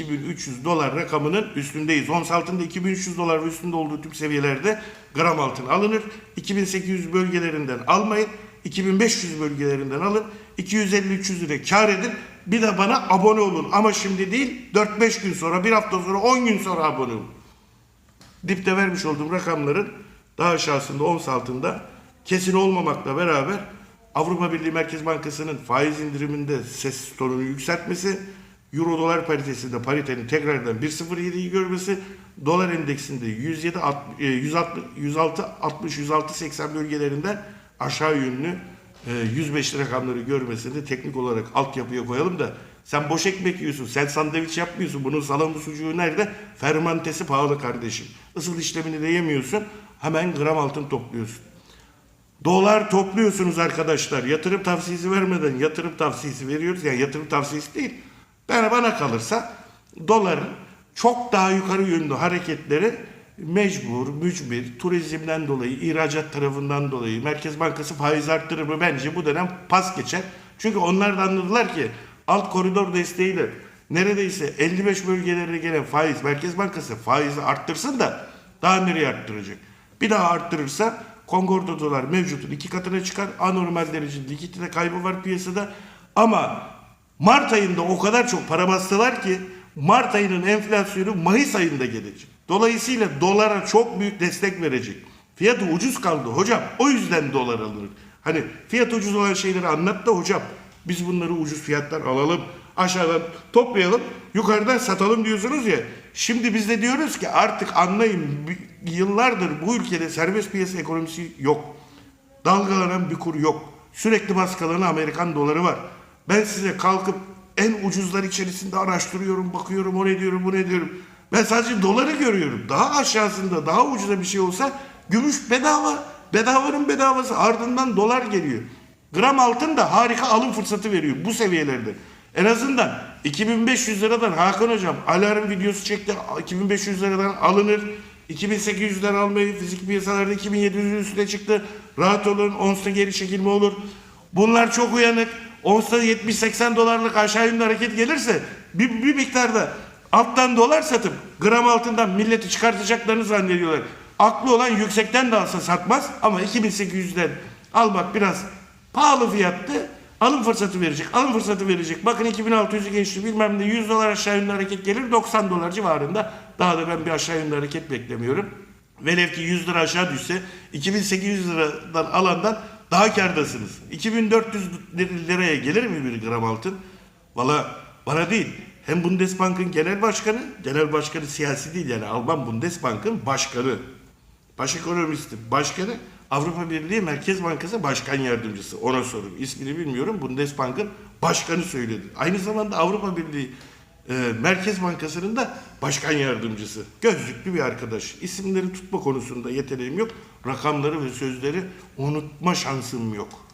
2300 dolar rakamının üstündeyiz. Ons altında 2300 dolar üstünde olduğu tüm seviyelerde gram altın alınır. 2800 bölgelerinden almayın. 2500 bölgelerinden alın. 250-300 lira kar edin. Bir de bana abone olun. Ama şimdi değil 4-5 gün sonra, bir hafta sonra, 10 gün sonra abone olun. Dipte vermiş olduğum rakamların daha aşağısında ons altında kesin olmamakla beraber Avrupa Birliği Merkez Bankası'nın faiz indiriminde ses tonunu yükseltmesi, Euro dolar paritesinde paritenin tekrardan 1.07'yi görmesi, dolar endeksinde 107 alt- e, 160 106 60 106 80 bölgelerinden aşağı yönlü e, 105 rakamları görmesini teknik olarak altyapıya koyalım da sen boş ekmek yiyorsun, sen sandviç yapmıyorsun. Bunun salamı sucuğu nerede? Fermantesi pahalı kardeşim. Isıl işlemini de yemiyorsun. Hemen gram altın topluyorsun. Dolar topluyorsunuz arkadaşlar. Yatırım tavsiyesi vermeden yatırım tavsiyesi veriyoruz. Yani yatırım tavsiyesi değil. Yani bana kalırsa doların çok daha yukarı yönlü hareketleri mecbur, mücbir, turizmden dolayı, ihracat tarafından dolayı, Merkez Bankası faiz arttırır mı? Bence bu dönem pas geçer. Çünkü onlar da anladılar ki alt koridor desteğiyle neredeyse 55 bölgelerine gelen faiz, Merkez Bankası faizi arttırsın da daha nereye arttıracak? Bir daha arttırırsa Kongordo dolar mevcutun iki katına çıkar. Anormal derecede likidite kaybı var piyasada. Ama Mart ayında o kadar çok para bastılar ki Mart ayının enflasyonu Mayıs ayında gelecek. Dolayısıyla dolara çok büyük destek verecek. Fiyatı ucuz kaldı hocam. O yüzden dolar alınır. Hani fiyat ucuz olan şeyleri anlat da hocam. Biz bunları ucuz fiyattan alalım. Aşağıdan toplayalım. Yukarıdan satalım diyorsunuz ya. Şimdi biz de diyoruz ki artık anlayın yıllardır bu ülkede serbest piyasa ekonomisi yok. Dalgalanan bir kur yok. Sürekli baskılanan Amerikan doları var. Ben size kalkıp en ucuzlar içerisinde araştırıyorum, bakıyorum, o ne diyorum, bu ne diyorum. Ben sadece doları görüyorum. Daha aşağısında, daha ucuza bir şey olsa gümüş bedava. Bedavanın bedavası. Ardından dolar geliyor. Gram altın da harika alım fırsatı veriyor bu seviyelerde. En azından 2500 liradan Hakan hocam alarm videosu çekti. 2500 liradan alınır. 2800'den almayı fizik piyasalarda 2700'ün üstüne çıktı. Rahat olun. Onsta geri çekilme olur. Bunlar çok uyanık. Onsta 70-80 dolarlık aşağı yönlü hareket gelirse bir, bir miktarda alttan dolar satıp gram altından milleti çıkartacaklarını zannediyorlar. Aklı olan yüksekten de alsa satmaz ama 2800'den almak biraz pahalı fiyattı. Alım fırsatı verecek. Alım fırsatı verecek. Bakın 2600'ü geçti bilmem ne 100 dolar aşağı yönlü hareket gelir 90 dolar civarında. Daha da ben bir aşağı yönlü hareket beklemiyorum. Velev ki 100 lira aşağı düşse 2800 liradan alandan daha kârdasınız. 2400 liraya gelir mi bir gram altın? Valla bana değil. Hem Bundesbank'ın genel başkanı, genel başkanı siyasi değil yani Alman Bundesbank'ın başkanı. Baş ekonomisti, başkanı Avrupa Birliği Merkez Bankası Başkan Yardımcısı. Ona sorun. İsmini bilmiyorum. Bundesbank'ın başkanı söyledi. Aynı zamanda Avrupa Birliği e, Merkez Bankası'nın da başkan yardımcısı. Gözlüklü bir arkadaş. İsimleri tutma konusunda yeteneğim yok. Rakamları ve sözleri unutma şansım yok.